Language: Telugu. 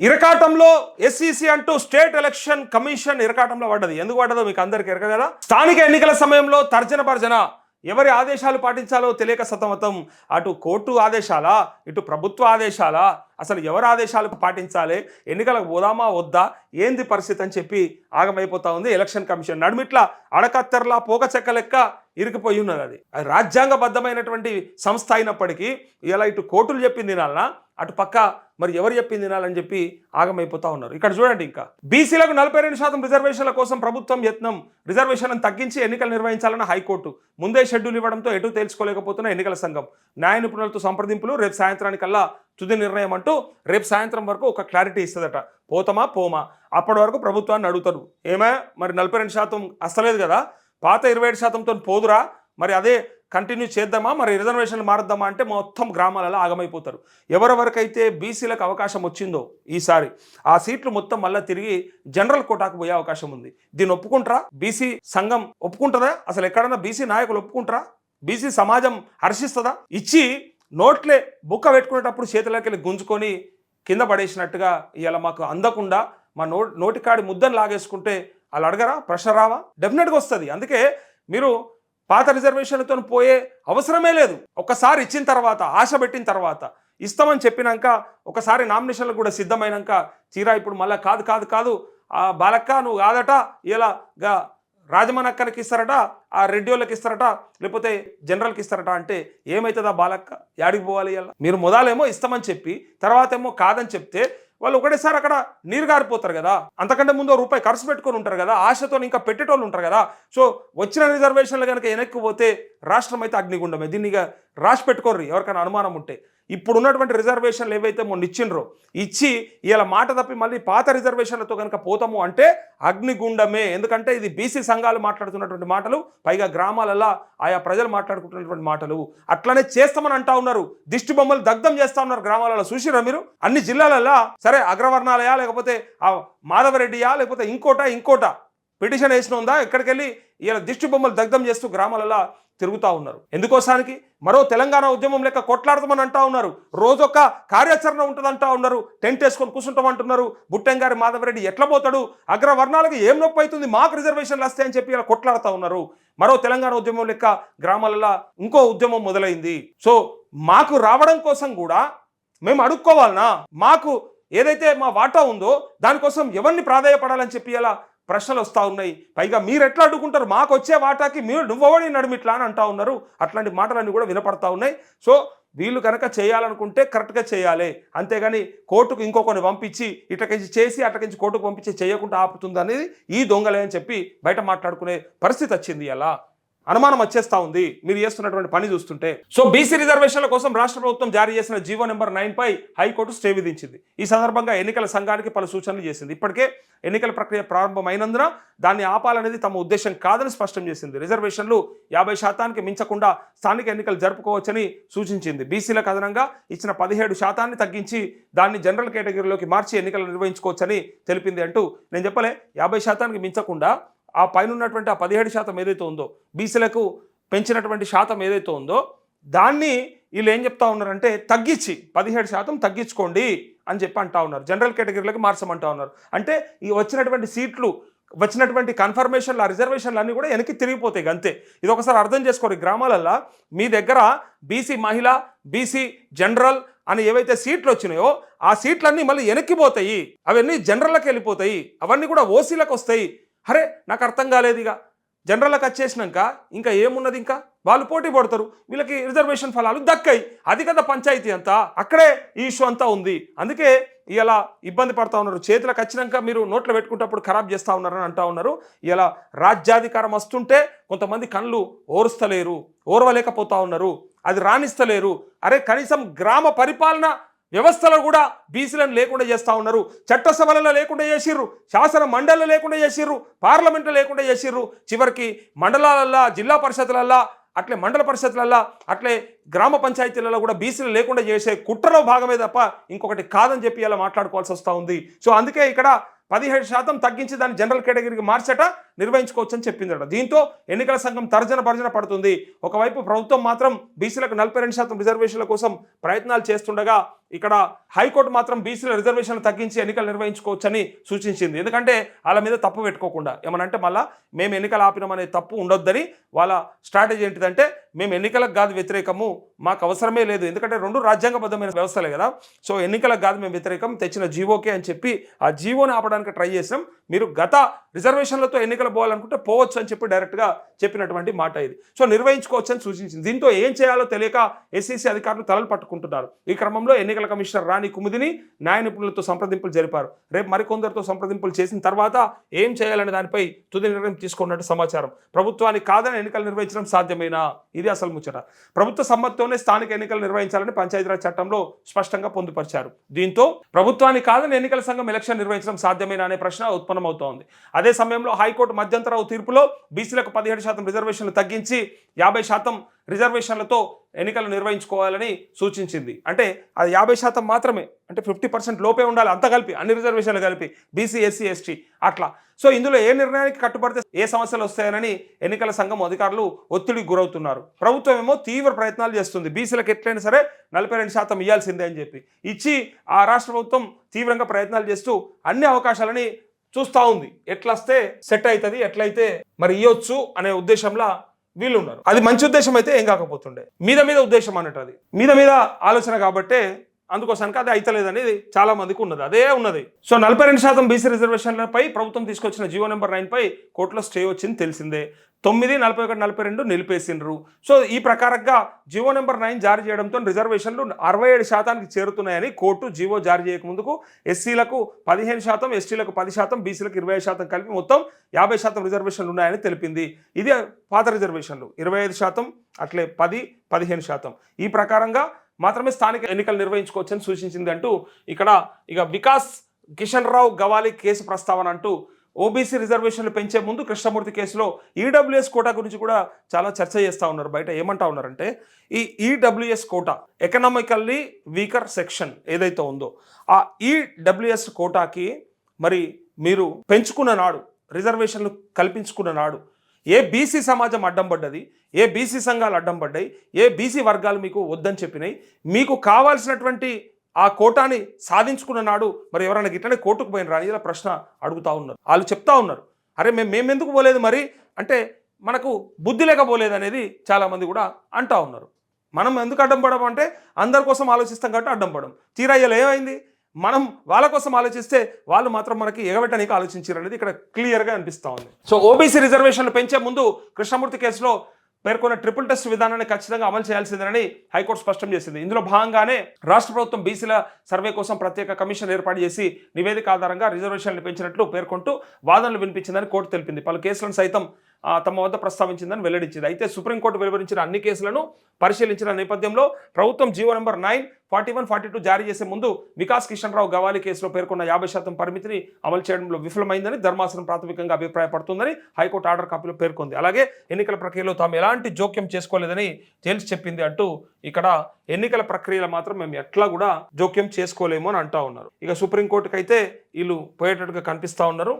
ఇరకాటంలో ఎస్సీసీ అంటూ స్టేట్ ఎలక్షన్ కమిషన్ ఇరకాటంలో పడ్డది. ఎందుకు పడ్డదో మీకు అందరికీ ఎరక కదా? స్థానిక ఎన్నికల సమయంలో తర్జన భర్జన ఎవరి ఆదేశాలు పాటించాలో తెలియక సతమతం. అటు కోర్టు ఆదేశాలా? ఇటు ప్రభుత్వ ఆదేశాలా? అసలు ఎవరు ఆదేశాలు పాటించాలి? ఎన్నికలకు పోదామా? వద్దా? ఏంది పరిస్థితి అని చెప్పి ఆగమైపోతా ఉంది ఎలక్షన్ కమిషన్. నడుమిట్ల అడకత్తెరలా పోక చెక్క లెక్క ఇరికిపోయి ఉన్నది అది. అది రాజ్యాంగబద్ధమైనటువంటి సంస్థ అయినప్పటికీ ఇలా ఇటు కోర్టులు చెప్పింది నాలన అటు పక్క మరి ఎవరు చెప్పింది తినాలని చెప్పి ఆగమైపోతా ఉన్నారు. ఇక్కడ చూడండి ఇంకా. బీసీలకు నలభై రెండు శాతం రిజర్వేషన్ల కోసం ప్రభుత్వం యత్నం. రిజర్వేషన్లను తగ్గించి ఎన్నికలు నిర్వహించాలని హైకోర్టు. ముందే షెడ్యూల్ ఇవ్వడంతో ఎటు తేల్చుకోలేకపోతున్న ఎన్నికల సంఘం. న్యాయ నిపుణులతో సంప్రదింపులు. రేపు సాయంత్రానికల్లా తుది నిర్ణయం అంటూ రేపు సాయంత్రం వరకు ఒక క్లారిటీ ఇస్తుందట. పోతామా పోమా? అప్పటి వరకు ప్రభుత్వాన్ని అడుగుతారు. ఏమే? మరి నలభై రెండు శాతం అస్తలేదు కదా? పాత ఇరవై ఏడు శాతంతో పోదురా? మరి అదే కంటిన్యూ చేద్దామా? మరి రిజర్వేషన్లు మారుద్దామా అంటే మొత్తం గ్రామాలలో ఆగమైపోతారు. ఎవరెవరికైతే బీసీలకు అవకాశం వచ్చిందో ఈసారి ఆ సీట్లు మొత్తం మళ్ళీ తిరిగి జనరల్ కోటాకు పోయే అవకాశం ఉంది. దీన్ని ఒప్పుకుంటారా? బీసీ సంఘం ఒప్పుకుంటుందా? అసలు ఎక్కడన్నా బీసీ నాయకులు ఒప్పుకుంటారా? బీసీ సమాజం హర్షిస్తుందా? ఇచ్చి నోట్లే బుక్క పెట్టుకునేటప్పుడు చేతులకి వెళ్ళి గుంజుకొని కింద పడేసినట్టుగా ఇలా మాకు అందకుండా మా నో నోటికాడి ముద్దను లాగేసుకుంటే వాళ్ళు అడగరా ప్రశ్న రావా? డెఫినెట్గా వస్తుంది. అందుకే మీరు పాత రిజర్వేషన్లతో పోయే అవసరమే లేదు. ఒకసారి ఇచ్చిన తర్వాత ఆశ పెట్టిన తర్వాత ఇస్తామని చెప్పినాక ఒకసారి నామినేషన్లు కూడా సిద్ధమైనాక తీరా ఇప్పుడు మళ్ళీ కాదు కాదు కాదు ఆ బాలక్క నువ్వు కాదట ఇలా గా రాజమనక్కనికి ఇస్తారట ఆ రెడ్డి ఇస్తారట లేకపోతే జనరల్కి ఇస్తారట అంటే ఏమవుతుందా బాలక్క? యాడికి పోవాలి ఇలా మీరు మొదలేమో ఇస్తామని చెప్పి తర్వాత ఏమో కాదని చెప్తే వాళ్ళు ఒకటేసారి అక్కడ నీరు గారిపోతారు కదా. అంతకంటే ముందు రూపాయి ఖర్చు పెట్టుకొని ఉంటారు కదా. ఆశతో ఇంకా పెట్టేటోళ్ళు ఉంటారు కదా. సో వచ్చిన రిజర్వేషన్లు కనుక వెనక్కి పోతే రాష్ట్రం అయితే అగ్నిగుండమే. దీన్ని ఇక రాసి పెట్టుకోర్రి. ఎవరికైనా అనుమానం ఉంటే. ఇప్పుడు ఉన్నటువంటి రిజర్వేషన్లు ఏవైతే మొన్న ఇచ్చిండ్రో ఇచ్చి ఇలా మాట తప్పి మళ్ళీ పాత రిజర్వేషన్లతో కనుక పోతాము అంటే అగ్నిగుండమే. ఎందుకంటే ఇది బీసీ సంఘాలు మాట్లాడుతున్నటువంటి మాటలు పైగా గ్రామాలలో ఆయా ప్రజలు మాట్లాడుకుంటున్నటువంటి మాటలు. అట్లనే చేస్తామని అంటా ఉన్నారు. దిష్టి బొమ్మలు దగ్ధం చేస్తా ఉన్నారు గ్రామాలలో. చూసిరా మీరు? అన్ని జిల్లాలలో. సరే అగ్రవర్ణాలయా లేకపోతే మాధవరెడ్డియా లేకపోతే ఇంకోట ఇంకోట? పిటిషన్ వేసిన ఉందా? ఎక్కడికి వెళ్ళి ఇలా దిష్టి బొమ్మలు దగ్ధం చేస్తూ గ్రామాలలో తిరుగుతూ ఉన్నారు. ఎందుకోసానికి? మరో తెలంగాణ ఉద్యమం లెక్క కొట్లాడతామని అంటా ఉన్నారు. రోజొక్క కార్యాచరణ ఉంటుందంటా ఉన్నారు. టెంట్ వేసుకొని కూర్చుంటామంటున్నారు బుట్టంగారి మాధవరెడ్డి ఎట్లా పోతాడు? అగ్రవర్ణాలకు ఏం నొప్పి అవుతుంది? మాకు రిజర్వేషన్లు వస్తాయని చెప్పి ఇలా కొట్లాడుతూ ఉన్నారు. మరో తెలంగాణ ఉద్యమం లెక్క గ్రామాలలో ఇంకో ఉద్యమం మొదలైంది. సో మాకు రావడం కోసం కూడా మేము అడుక్కోవాలనా? మాకు ఏదైతే మా వాటా ఉందో దానికోసం ఎవరిని ప్రాధాయపడాలని చెప్పి అలా ప్రశ్నలు వస్తూ ఉన్నాయి. పైగా మీరు ఎట్లా అడ్డుకుంటారు? మాకు వచ్చే వాటాకి మీరు నువ్వవని నడుమిట్లా అని అంటా ఉన్నారు. అట్లాంటి మాటలన్నీ కూడా వినపడతా ఉన్నాయి. సో వీళ్ళు కనుక చేయాలనుకుంటే కరెక్ట్గా చేయాలి. అంతేగాని కోర్టుకు ఇంకొకరిని పంపించి ఇటకించి చేసి అటకించి కోర్టుకు పంపించి చేయకుండా ఆపుతుంది అనేది ఈ దొంగలే అని చెప్పి బయట మాట్లాడుకునే పరిస్థితి వచ్చింది అలా అనుమానం వచ్చేస్తా ఉంది. మీరు చేస్తున్నటువంటి పని చూస్తుంటే. సో బీసీ రిజర్వేషన్ల కోసం రాష్ట్ర ప్రభుత్వం జారీ చేసిన జీవో నెంబర్ నైన్ పై హైకోర్టు స్టే విధించింది. ఈ సందర్భంగా ఎన్నికల సంఘానికి పలు సూచనలు చేసింది. ఇప్పటికే ఎన్నికల ప్రక్రియ ప్రారంభమైనందున దాన్ని ఆపాలనేది తమ ఉద్దేశం కాదని స్పష్టం చేసింది. రిజర్వేషన్లు యాభై శాతానికి మించకుండా స్థానిక ఎన్నికలు జరుపుకోవచ్చని సూచించింది. బీసీలకు అదనంగా ఇచ్చిన పదిహేడు శాతాన్ని తగ్గించి దాన్ని జనరల్ కేటగిరీలోకి మార్చి ఎన్నికలు నిర్వహించుకోవచ్చని తెలిపింది అంటూ నేను చెప్పలే. యాభై శాతానికి మించకుండా ఆ పైన ఉన్నటువంటి ఆ పదిహేడు శాతం ఏదైతే ఉందో బీసీలకు పెంచినటువంటి శాతం ఏదైతే ఉందో దాన్ని వీళ్ళు ఏం చెప్తా ఉన్నారంటే తగ్గించి పదిహేడు శాతం తగ్గించుకోండి అని చెప్పి అంటా ఉన్నారు. జనరల్ కేటగిరీలకు మార్చమంటా ఉన్నారు. అంటే ఈ వచ్చినటువంటి సీట్లు వచ్చినటువంటి కన్ఫర్మేషన్లు ఆ రిజర్వేషన్లు అన్నీ కూడా వెనక్కి తిరిగిపోతాయి అంతే ఇది ఒకసారి అర్థం చేసుకోరు. గ్రామాలల్లో మీ దగ్గర బీసీ మహిళ బీసీ జనరల్ అని ఏవైతే సీట్లు వచ్చినాయో ఆ సీట్లన్నీ మళ్ళీ వెనక్కిపోతాయి అవన్నీ జనరల్కి వెళ్ళిపోతాయి. అవన్నీ కూడా ఓసీలకు వస్తాయి. అరే నాకు అర్థం కాలేదు ఇక. జనరల్కి వచ్చేసినాక ఇంకా ఏమున్నది ఇంకా? వాళ్ళు పోటీ పడతారు. వీళ్ళకి రిజర్వేషన్ ఫలాలు దక్కాయి. అది కదా పంచాయతీ అంతా. అక్కడే ఈ ఇష్యూ అంతా ఉంది. అందుకే ఇలా ఇబ్బంది పడతా ఉన్నారు. చేతులకు వచ్చినాక మీరు నోట్లో పెట్టుకుంటప్పుడు ఖరాబ్ చేస్తూ ఉన్నారని అంటా ఉన్నారు. ఇలా రాజ్యాధికారం వస్తుంటే కొంతమంది కళ్ళు ఓరుస్తలేరు ఓర్వలేకపోతా ఉన్నారు. అది రాణిస్తలేరు. అరే కనీసం గ్రామ పరిపాలన వ్యవస్థలో కూడా బీసీలను లేకుండా చేస్తూ ఉన్నారు. చట్టసభలలో లేకుండా చేసిర్రు. శాసన మండలిలో లేకుండా చేసిర్రు. పార్లమెంట్లో లేకుండా చేసిర్రు. చివరికి మండలాలల్లా జిల్లా పరిషత్లల్లా అట్లే మండల పరిషత్లల్లా అట్లే గ్రామ పంచాయతీలలో కూడా బీసీలు లేకుండా చేసే కుట్రలో భాగమే తప్ప ఇంకొకటి కాదని చెప్పి ఇలా మాట్లాడుకోవాల్సి వస్తూ ఉంది. సో అందుకే ఇక్కడ పదిహేడు శాతం తగ్గించి దాన్ని జనరల్ కేటగిరీకి మార్చట నిర్వహించుకోవచ్చు అని చెప్పిందట. దీంతో ఎన్నికల సంఘం తర్జన భర్జన పడుతుంది. ఒకవైపు ప్రభుత్వం మాత్రం బీసీలకు నలభై రెండు శాతం రిజర్వేషన్ల కోసం ప్రయత్నాలు చేస్తుండగా ఇక్కడ హైకోర్టు మాత్రం బీసీల రిజర్వేషన్లు తగ్గించి ఎన్నికలు నిర్వహించుకోవచ్చని సూచించింది. ఎందుకంటే వాళ్ళ మీద తప్పు పెట్టుకోకుండా. ఏమనంటే మళ్ళీ మేము ఎన్నికలు ఆపినామనే తప్పు ఉండొద్దని వాళ్ళ స్ట్రాటజీ ఏంటిదంటే మేము ఎన్నికలకు కాదు వ్యతిరేకము మాకు అవసరమే లేదు. ఎందుకంటే రెండు రాజ్యాంగబద్ధమైన వ్యవస్థలే కదా. సో ఎన్నికలకు కాదు మేము వ్యతిరేకం తెచ్చిన జీవోకే అని చెప్పి ఆ జీవోని ఆపడానికి ట్రై చేసినాం. మీరు గత రిజర్వేషన్లతో ఎన్నికలు పోవాలనుకుంటే పోవచ్చు అని చెప్పి డైరెక్ట్గా చెప్పినటువంటి మాట ఇది. సో నిర్వహించుకోవచ్చు అని సూచించింది. దీంతో ఏం చేయాలో తెలియక ఎస్సీసీ అధికారులు తలలు పట్టుకుంటున్నారు. ఈ క్రమంలో ఎన్నికల కమిషనర్ రాణి కుముదిని న్యాయ నిపుణులతో సంప్రదింపులు జరిపారు. రేపు మరికొందరితో సంప్రదింపులు చేసిన తర్వాత ఏం చేయాలనే దానిపై తుది నిర్ణయం తీసుకున్నట్టు సమాచారం. ప్రభుత్వానికి కాదని ఎన్నికలు నిర్వహించడం సాధ్యమేనా? ఇది అసలు ముచ్చట. ప్రభుత్వ సమ్మతితోనే స్థానిక ఎన్నికలు నిర్వహించాలని పంచాయతీరాజ్ చట్టంలో స్పష్టంగా పొందుపరిచారు. దీంతో ప్రభుత్వానికి కాదని ఎన్నికల సంఘం ఎలక్షన్ నిర్వహించడం సాధ్యమేనా అనే ప్రశ్న ఉత్పన్నమవుతోంది అదే సమయంలో హైకోర్టు మధ్యంతర తీర్పులో బీసీలకు పదిహేడు శాతం రిజర్వేషన్లు తగ్గించి యాభై శాతం రిజర్వేషన్లతో ఎన్నికలు నిర్వహించుకోవాలని సూచించింది. అంటే అది యాభై శాతం మాత్రమే అంటే ఫిఫ్టీ పర్సెంట్ లోపే ఉండాలి అంత కలిపి అన్ని రిజర్వేషన్లు కలిపి బీసీ ఎస్సీ ఎస్టీ అట్లా. సో ఇందులో ఏ నిర్ణయానికి కట్టుబడితే ఏ సమస్యలు వస్తాయనని ఎన్నికల సంఘం అధికారులు ఒత్తిడికి గురవుతున్నారు. ప్రభుత్వం ఏమో తీవ్ర ప్రయత్నాలు చేస్తుంది. బీసీలకు ఎట్లయినా సరే నలభై రెండు శాతం ఇవ్వాల్సిందే అని చెప్పి. ఇచ్చి ఆ రాష్ట్ర ప్రభుత్వం తీవ్రంగా ప్రయత్నాలు చేస్తూ అన్ని అవకాశాలని చూస్తూ ఉంది. ఎట్లా వస్తే సెట్ అవుతుంది ఎట్లయితే మరి ఇవ్వచ్చు అనే ఉద్దేశంలో వీళ్ళు ఉన్నారు అది మంచి ఉద్దేశం అయితే ఏం కాకపోతుండే. మీద మీద ఉద్దేశం అన్నట్టు అది. మీద మీద ఆలోచన కాబట్టే అందుకోసానికి అది అయితలేదనేది చాలా మందికి ఉన్నది. అదే ఉన్నది. సో నలభై రెండు శాతం బీసీ రిజర్వేషన్లపై ప్రభుత్వం తీసుకొచ్చిన జియో నెంబర్ నైన్పై కోర్టులో స్టే వచ్చింది తెలిసిందే. తొమ్మిది నలభై ఒకటి నలభై రెండు నిలిపేసిండ్రు. సో ఈ ప్రకారంగా జివో నెంబర్ నైన్ జారీ చేయడంతో రిజర్వేషన్లు అరవై ఏడు శాతానికి చేరుతున్నాయని కోర్టు జీవో జారీ చేయకముందుకు ఎస్సీలకు పదిహేను శాతం ఎస్టీలకు పది శాతం బీసీలకు ఇరవై శాతం కలిపి మొత్తం యాభై శాతం రిజర్వేషన్లు ఉన్నాయని తెలిపింది. ఇది పాత రిజర్వేషన్లు. ఇరవై ఐదు శాతం అట్లే పది పదిహేను శాతం. ఈ ప్రకారంగా మాత్రమే స్థానిక ఎన్నికలు నిర్వహించుకోవచ్చని సూచించింది అంటూ ఇక్కడ ఇక వికాస్ కిషన్ రావు గవాలి కేసు ప్రస్తావన అంటూ ఓబీసీ రిజర్వేషన్లు పెంచే ముందు కృష్ణమూర్తి కేసులో ఈడబ్ల్యూఎస్ కోటా గురించి కూడా చాలా చర్చ చేస్తూ ఉన్నారు బయట ఏమంటా ఉన్నారంటే ఈ EWS quota economically weaker section ఏదైతే ఉందో ఆ ఈడబ్ల్యూఎస్ కోటాకి మరి మీరు పెంచుకున్న నాడు రిజర్వేషన్లు కల్పించుకున్న నాడు ఏ బీసీ సమాజం అడ్డం పడ్డది ఏ బీసీ సంఘాలు అడ్డం పడ్డాయి ఏ బీసీ వర్గాలు మీకు వద్దని చెప్పినాయి మీకు కావాల్సినటువంటి ఆ కోటాని సాధించుకున్న నాడు మరి ఎవరైనా గిట్టనే కోర్టుకు పోయిన రాని ఇలా ప్రశ్న అడుగుతా ఉన్నారు. వాళ్ళు చెప్తా ఉన్నారు. అరే మేము మేము ఎందుకు పోలేదు మరి? అంటే మనకు బుద్ధి లేకపోలేదు అనేది చాలామంది కూడా అంటా ఉన్నారు. మనం ఎందుకు అడ్డం పడము అంటే అందరి కోసం ఆలోచిస్తాం కాబట్టి అడ్డం పడం తీరయ్యలు ఏమైంది? మనం వాళ్ళ కోసం ఆలోచిస్తే వాళ్ళు మాత్రం మనకి ఎగబెట్టడానికి ఆలోచించారు అనేది ఇక్కడ క్లియర్గా అనిపిస్తూ ఉంది. సో ఓబీసీ రిజర్వేషన్లు పెంచే ముందు కృష్ణమూర్తి కేసులో పేర్కొన్న ట్రిపుల్ టెస్ట్ విధానాన్ని ఖచ్చితంగా అమలు చేయాల్సిందని హైకోర్టు స్పష్టం చేసింది. ఇందులో భాగంగానే రాష్ట్ర ప్రభుత్వం బీసీల సర్వే కోసం ప్రత్యేక కమిషన్ ఏర్పాటు చేసి నివేదిక ఆధారంగా రిజర్వేషన్లు పెంచినట్లు పేర్కొంటూ వాదనలు వినిపించిందని కోర్టు తెలిపింది. పలు కేసులను సైతం తమ వద్ద ప్రస్తావించిందని వెల్లడించింది. అయితే సుప్రీంకోర్టు వెలువరించిన అన్ని కేసులను పరిశీలించిన నేపథ్యంలో ప్రభుత్వం GO number nine forty one forty two జారీ చేసే ముందు వికాస్ కిషన్ రావు గవాలి కేసులో పేర్కొన్న యాభై శాతం పరిమితిని అమలు చేయడంలో విఫలమైందని ధర్మాసనం ప్రాథమికంగా అభిప్రాయపడుతుందని హైకోర్టు ఆర్డర్ కాపీలో పేర్కొంది. అలాగే ఎన్నికల ప్రక్రియలో తాము ఎలాంటి జోక్యం చేసుకోలేదని తేల్చి చెప్పింది అంటూ ఇక్కడ ఎన్నికల ప్రక్రియలో మాత్రం మేము ఎట్లా కూడా జోక్యం చేసుకోలేము అని అంటా ఉన్నారు. ఇక సుప్రీంకోర్టుకు అయితే వీళ్ళు పోయేటట్టుగా కనిపిస్తా ఉన్నారు.